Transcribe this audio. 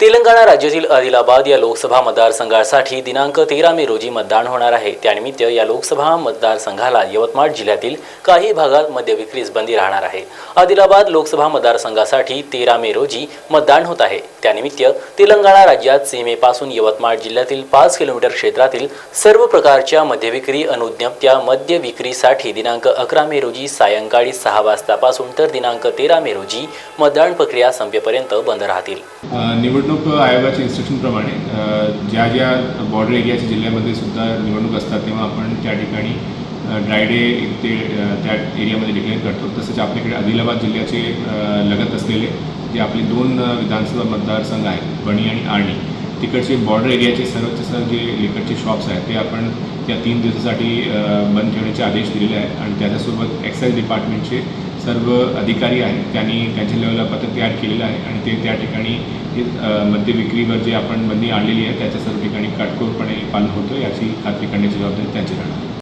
तेलंगणा राज्यातील आदिलाबाद या लोकसभा मतदारसंघासाठी दिनांक तेरा मे रोजी मतदान होणार आहे. त्यानिमित्त या लोकसभा मतदारसंघाला यवतमाळ जिल्ह्यातील काही भागात मद्यविक्रीस बंदी राहणार आहे. आदिलाबाद लोकसभा मतदारसंघासाठी तेरा मे रोजी मतदान होत आहे. त्यानिमित्त तेलंगणा राज्यात सीमेपासून यवतमाळ जिल्ह्यातील पाच किलोमीटर क्षेत्रातील सर्व प्रकारच्या मद्यविक्री अनुज्ञप्त्या मद्य विक्रीसाठी दिनांक अकरा मे रोजी सायंकाळी सहा वाजतापासून तर दिनांक तेरा मे रोजी मतदान प्रक्रिया संपेपर्यंत बंद राहतील. निवडणूक आयोगाच्या इन्स्ट्रक्शनप्रमाणे ज्या ज्या बॉर्डर एरियाच्या जिल्ह्यामध्ये सुद्धा निवडणूक असतात तेव्हा आपण त्या ठिकाणी ड्राय डे ते त्या एरियामध्ये डिक्लेअर करतो. तसंच आपल्याकडे आदिलाबाद जिल्ह्याचे लगत असलेले जे आपले दोन विधानसभा मतदारसंघ आहेत बणी आणि आर्णी तिकडचे बॉर्डर एरियाचे सर्वच सर्व जे लिकडचे शॉप्स आहेत ते आपण त्या तीन दिवसासाठी बंद ठेवण्याचे आदेश दिलेले आहेत. आणि त्याच्यासोबत एक्साईज डिपार्टमेंटचे सर्व अधिकारी आहेत त्यांनी त्यांच्या लेवलला पत्र तयार केलेलं आहे आणि ते त्या ठिकाणी मद्य विक्रीवर जे आपण बंदी आणलेली आहे त्याच्या सर्व ठिकाणी काटकोरपणे पालन होतं याची खात्री करण्याची जबाबदारी त्यांची राहणार